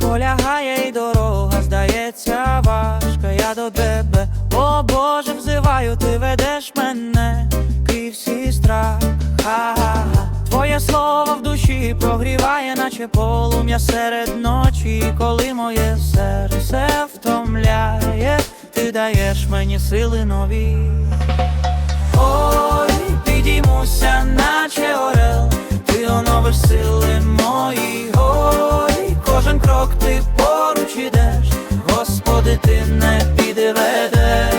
полягає, і дорога здається важка. Я до тебе, о Боже, взиваю, ти ведеш мене, крізь всі страх. Ха-ха-ха. Твоє слово в душі прогріває, наче полум'я серед ночі, коли моє серце втомляє, ти даєш мені сили нові. Ой, ти не підведеш.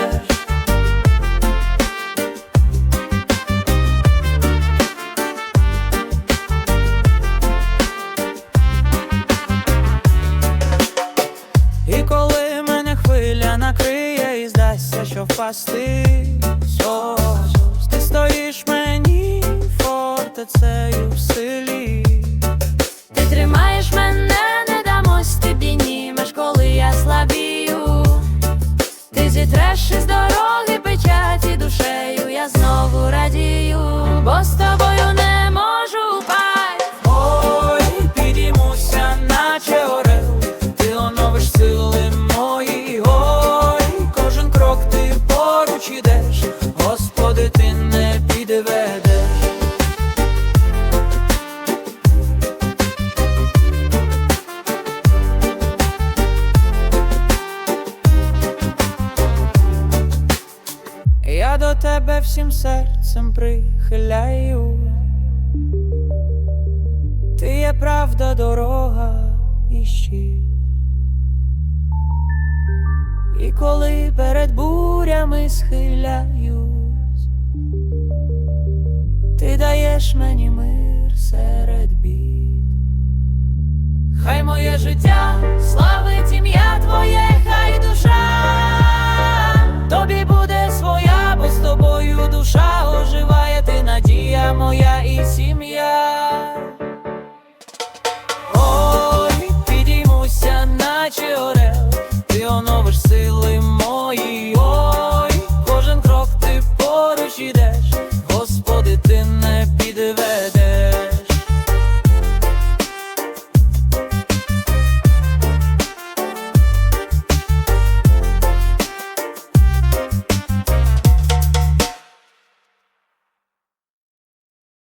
І коли мене хвиля накриє і здасться, що впасти Ісус, ти стоїш мені фортецею в силі. Ти тримаєш мене, ти піднімеш, коли я слабію. Ти треш і дороги до тебе всім серцем прихиляю. Ти є правда, дорога і щит. І коли перед бурями схиляюсь, ти даєш мені мир серед бід. Хай моє життя сили мої, ой, кожен крок ти поруч ідеш, Господи, ти не підведеш.